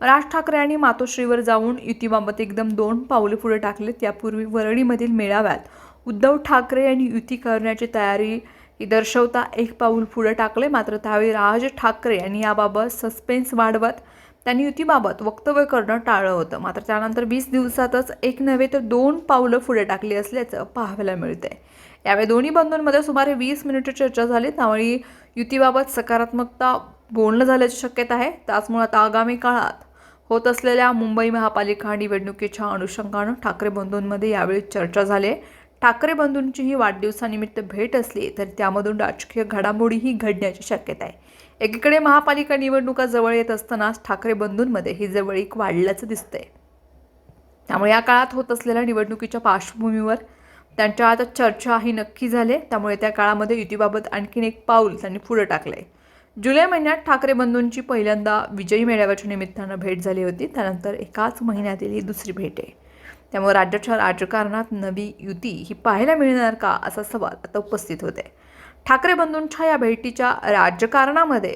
राज ठाकरे आणि मातोश्रीवर जाऊन युतीबाबत एकदम दोन पावले पुढे टाकलेत. यापूर्वी वरळीमधील मेळाव्यात उद्धव ठाकरे यांनी युती करण्याची तयारी ही दर्शवता एक पाऊल पुढे टाकले. मात्र त्यावेळी राज ठाकरे यांनी याबाबत सस्पेन्स वाढवत त्यांनी युतीबाबत वक्तव्य करणं टाळलं होतं. मात्र त्यानंतर वीस दिवसातच एक नव्हे तर दोन पावलं पुढे टाकली असल्याचं पाहायला मिळते यावेळी दोन्ही बंधूंमध्ये सुमारे वीस मिनिटं चर्चा झाली. त्यावेळी युतीबाबत सकारात्मकता बोलणं झाल्याची शक्यता आहे. त्याचमुळे आता आगामी काळात होत असलेल्या मुंबई महापालिका निवडणुकीच्या अनुषंगानं ठाकरे बंधूंमध्ये यावेळी चर्चा झाली. ठाकरे बंधूंची ही वाढदिवसानिमित्त भेट असली तरी त्यामधून राजकीय घडामोडीही घडण्याची शक्यता आहे. एकीकडे महापालिका निवडणुका जवळ येत असतानाच ठाकरे बंधूंमध्ये ही जवळीक वाढल्याचं दिसतंय. त्यामुळे या काळात होत असलेल्या निवडणुकीच्या पार्श्वभूमीवर त्यांच्या आता चर्चा ही नक्की झाली त्यामुळे त्या काळामध्ये युतीबाबत आणखीन एक पाऊल त्यांनी पुढे आहे जुलै महिन्यात ठाकरे बंधूंची पहिल्यांदा विजयी मेळाव्याच्या निमित्तानं भेट झाली होती. त्यानंतर एकाच महिन्यातील ही दुसरी भेट आहे. त्यामुळे राज्याच्या राजकारणात नवी युती ही पाहायला मिळणार का असा सवाल आता उपस्थित होते ठाकरे बंधूंच्या या भेटीच्या राजकारणामध्ये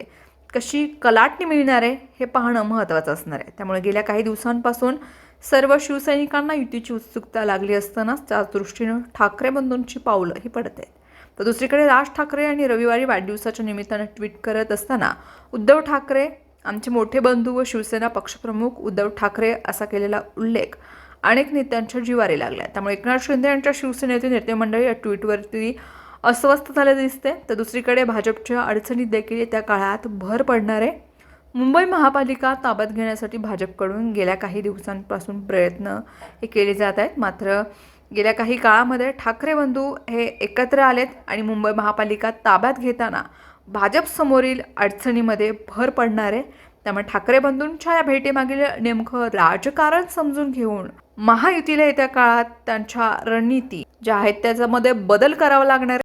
कशी कलाटणी मिळणार आहे हे पाहणं महत्त्वाचं असणार आहे. त्यामुळे गेल्या काही दिवसांपासून सर्व शिवसैनिकांना युतीची उत्सुकता लागली असतानाच त्या दृष्टीनं ठाकरे बंधूंची पावलं ही पडत आहेत. तर दुसरीकडे राज ठाकरे यांनी रविवारी वाढदिवसाच्या निमित्तानं ट्विट करत असताना उद्धव ठाकरे आमचे मोठे बंधू व शिवसेना पक्षप्रमुख उद्धव ठाकरे असा केलेला उल्लेख अनेक नेत्यांच्या जिवारी लागला त्यामुळे एकनाथ शिंदे यांच्या शिवसेनेतील नेते मंडळी या ट्विटवरती अस्वस्थ झाले दिसते. तर दुसरीकडे भाजपच्या अडचणीत देखील येत्या काळात भर पडणार आहे मुंबई महापालिका ताब्यात घेण्यासाठी भाजपकडून गेल्या काही दिवसांपासून प्रयत्न हे केले जात आहेत. मात्र गेल्या काही काळामध्ये ठाकरे बंधू हे एकत्र आलेत आणि मुंबई महापालिका ताब्यात घेताना भाजपसमोरील अडचणीमध्ये भर पडणार आहे. त्यामुळे ठाकरे बंधूंच्या या भेटीमागील नेमकं राजकारण समजून घेऊन महायुतीला येत्या काळात त्यांच्या रणनीती ज्या आहेत त्याच्यामध्ये बदल करावा लागणार